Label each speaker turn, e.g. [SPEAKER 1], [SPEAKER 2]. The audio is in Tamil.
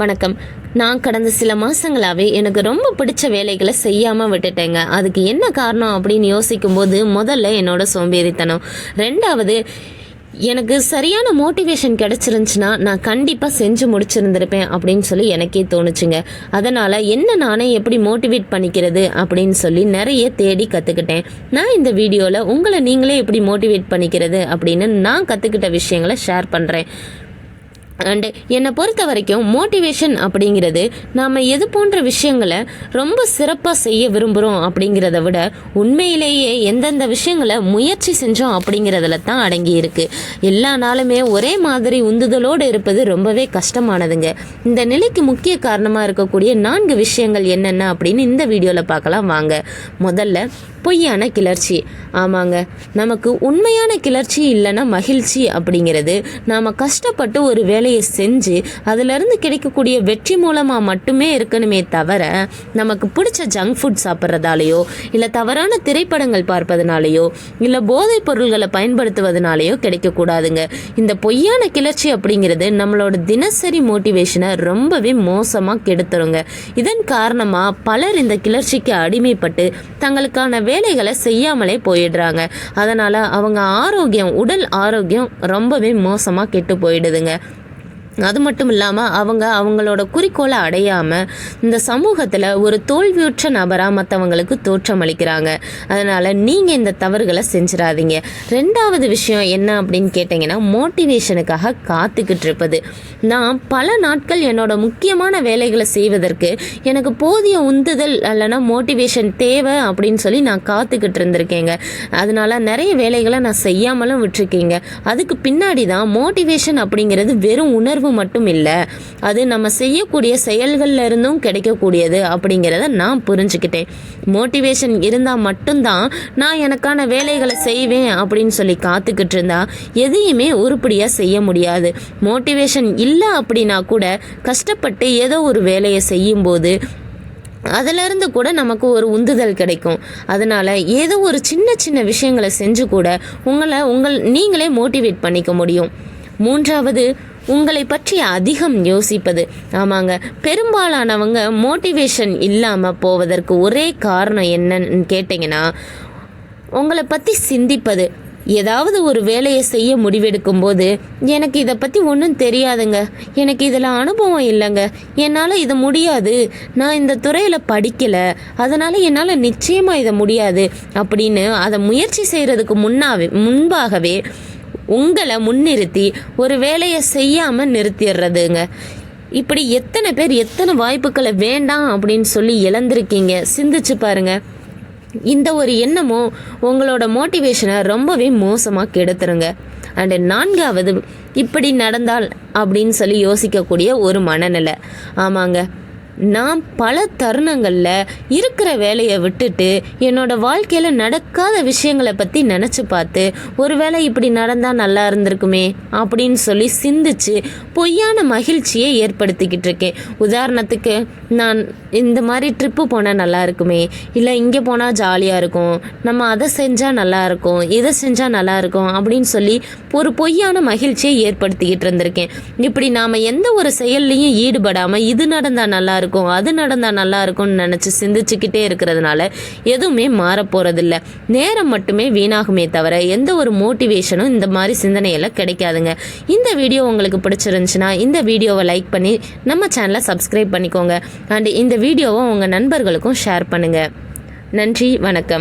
[SPEAKER 1] வணக்கம். நான் கடந்த சில மாதங்களாகவே எனக்கு ரொம்ப பிடிச்ச வேலைகளை செய்யாமல் விட்டுட்டேங்க. அதுக்கு என்ன காரணம் அப்படின்னு யோசிக்கும்போது முதல்ல என்னோட சோம்பேறித்தனம். ரெண்டாவது எனக்கு சரியான மோட்டிவேஷன் கிடச்சிருந்துச்சுன்னா நான் கண்டிப்பாக செஞ்சு முடிச்சிருந்திருப்பேன் அப்படின்னு சொல்லி எனக்கே தோணுச்சுங்க. அதனால் என்ன நானே எப்படி மோட்டிவேட் பண்ணிக்கிறது அப்படின்னு சொல்லி நிறைய தேடி கற்றுக்கிட்டேன் நான் இந்த வீடியோவில் உங்களை நீங்களே எப்படி மோட்டிவேட் பண்ணிக்கிறது அப்படின்னு நான் கற்றுக்கிட்ட விஷயங்களை ஷேர் பண்ணுறேன் அண்டு என்னை பொறுத்த வரைக்கும் மோட்டிவேஷன் அப்படிங்கிறது நாம் எது போன்ற விஷயங்களை ரொம்ப சிறப்பாக செய்ய விரும்புகிறோம் அப்படிங்கிறத விட உண்மையிலேயே எந்தெந்த விஷயங்களை முயற்சி செஞ்சோம் அப்படிங்கிறதுல தான் அடங்கி இருக்குது எல்லா நாளுமே ஒரே மாதிரி உந்துதலோடு இருப்பது ரொம்பவே கஷ்டமானதுங்க. இந்த நிலைக்கு முக்கிய காரணமாக இருக்கக்கூடிய நான்கு விஷயங்கள் என்னென்ன அப்படின்னு இந்த வீடியோவில் பார்க்கலாம். வாங்க. முதல்ல பொய்யான கிளர்ச்சி. ஆமாங்க. நமக்கு உண்மையான கிளர்ச்சி இல்லைன்னா மகிழ்ச்சி அப்படிங்கிறது. நாம் கஷ்டப்பட்டு ஒரு வேலையை செஞ்சு அதிலிருந்து கிடைக்கக்கூடிய வெற்றி மூலமாக மட்டுமே இருக்கணுமே தவிர நமக்கு பிடிச்ச ஜங்க் ஃபுட் சாப்பிட்றதாலேயோ இல்லை தவறான திரைப்படங்கள் பார்ப்பதனாலேயோ இல்லை போதைப் பொருள்களை பயன்படுத்துவதனாலேயோ கிடைக்கக்கூடாதுங்க. இந்த பொய்யான கிளர்ச்சி அப்படிங்கிறது நம்மளோட தினசரி மோட்டிவேஷனை ரொம்பவே மோசமாக கெடுத்துருங்க. இதன் காரணமாக பலர் இந்த கிளர்ச்சிக்கு அடிமைப்பட்டு தங்களுக்கான வேலைகளை செய்யாமலே போயிடுறாங்க. அதனால் அவங்க ஆரோக்கியம் உடல் ஆரோக்கியம் ரொம்பவே மோசமாக கெட்டு போயிடுதுங்க. அது மட்டும் இல்லாமல் அவங்க அவங்களோட குறிக்கோளை அடையாமல் இந்த சமூகத்தில் ஒரு தோல்வியுற்ற நபராக மற்றவங்களுக்கு தோற்றம் அளிக்கிறாங்க. அதனால் நீங்கள் இந்த தவறுகளை செஞ்சிடாதீங்க. ரெண்டாவது விஷயம் என்ன அப்படின்னு கேட்டிங்கன்னா மோட்டிவேஷனுக்காக காத்துக்கிட்டு இருப்பது. நான் பல நாட்கள் என்னோட முக்கியமான வேலைகளை செய்வதற்கு எனக்கு போதிய உந்துதல் இல்லைன்னா மோட்டிவேஷன் தேவை அப்படின்னு சொல்லி நான் காத்துக்கிட்டு இருந்திருக்கேங்க. அதனால் நிறைய வேலைகளை நான் செய்யாமலும் விட்டுருக்கீங்க. அதுக்கு பின்னாடி தான் மோட்டிவேஷன் அப்படிங்கிறது வெறும் உணர்வு உணர்வு மட்டும் இல்லை அது நம்ம செய்யக்கூடிய செயல்கள்ல இருந்தும் கிடைக்கக்கூடியது அப்படிங்கிறத நான் புரிஞ்சுக்கிட்டேன். மோட்டிவேஷன் இருந்தால் மட்டும்தான் நான் எனக்கான வேலைகளை செய்வேன் அப்படின்னு சொல்லி காத்துக்கிட்டு இருந்தா எதையுமே உருப்படியாக செய்ய முடியாது. மோட்டிவேஷன் இல்லை அப்படின்னா கூட கஷ்டப்பட்டு ஏதோ ஒரு வேலையை செய்யும்போது அதிலிருந்து கூட நமக்கு ஒரு உந்துதல் கிடைக்கும். அதனால் ஏதோ ஒரு சின்ன சின்ன விஷயங்களை செஞ்சு கூட உங்களை உங்கள் நீங்களே மோட்டிவேட் பண்ணிக்க முடியும். மூன்றாவது உங்களை பற்றி அதிகம் யோசிப்பது. ஆமாங்க பெரும்பாலானவங்க மோட்டிவேஷன் இல்லாமல் போவதற்கு ஒரே காரணம் என்னன்னு கேட்டிங்கன்னா உங்களை பற்றி சிந்திப்பது. ஏதாவது ஒரு வேலையை செய்ய முடிவெடுக்கும் போது எனக்கு இதை பற்றி ஒன்றும் தெரியாதுங்க. எனக்கு இதில் அனுபவம் இல்லைங்க. என்னால் இது முடியாது. நான் இந்த துறையில் படிக்கலை. அதனால் என்னால் நிச்சயமாக இதை முடியாது. அப்படின்னு அதை முயற்சி செய்கிறதுக்கு முன்னாவே முன்பாகவே உங்களை முன்னிறுத்தி ஒரு வேலையை செய்யாமல் நிறுத்திடுறதுங்க. இப்படி எத்தனை பேர் எத்தனை வாய்ப்புகளை வேண்டாம் அப்படின்னு சொல்லி இழந்திருக்கீங்க. சிந்திச்சு பாருங்க. இந்த ஒரு எண்ணமும் உங்களோட மோட்டிவேஷனை ரொம்பவே மோசமாக கெடுத்துருங்க. அண்டு நான்காவது இப்படி நடந்தால் அப்படின்னு சொல்லி யோசிக்கக்கூடிய ஒரு மனநிலை. ஆமாங்க. நான் பல தருணங்களில் இருக்கிற வேலையை விட்டுட்டு என்னோட வாழ்க்கையில் நடக்காத விஷயங்களை பற்றி நினச்சி பார்த்து ஒருவேளை இப்படி நடந்தால் நல்லா இருந்திருக்குமே அப்படின்னு சொல்லி சிந்திச்சு பொய்யான மகிழ்ச்சியை ஏற்படுத்திக்கிட்டு இருக்கேன். உதாரணத்துக்கு நான் இந்த மாதிரி ட்ரிப்பு போனால் நல்லா இருக்குமே இல்லை இங்கே போனால் ஜாலியாக இருக்கும் நம்ம அதை செஞ்சால் நல்லா இருக்கும் இதை செஞ்சால் நல்லா இருக்கும் அப்படின்னு சொல்லி ஒரு பொய்யான மகிழ்ச்சியை ஏற்படுத்திக்கிட்டு இருந்திருக்கேன். இப்படி நாம் எந்த ஒரு செயல்லையும் ஈடுபடாமல் இது நடந்தால் நல்லா இருக்கும் அது நடந்தால் நல்லா இருக்கும்னு நினச்சி சிந்திச்சுக்கிட்டே இருக்கிறதுனால எதுவுமே மாறப்போகிறதில்ல நேரம் மட்டுமே வீணாகுமே தவிர எந்த ஒரு மோட்டிவேஷனும் இந்த மாதிரி சிந்தனையெல்லாம் கிடைக்காதுங்க. இந்த வீடியோ உங்களுக்கு பிடிச்சிருந்துச்சுன்னா இந்த வீடியோவை லைக் பண்ணி நம்ம சேனலை சப்ஸ்கிரைப் பண்ணிக்கோங்க. அண்ட் இந்த வீடியோவை உங்கள் நண்பர்களுக்கும் ஷேர் பண்ணுங்கள் நன்றி வணக்கம்.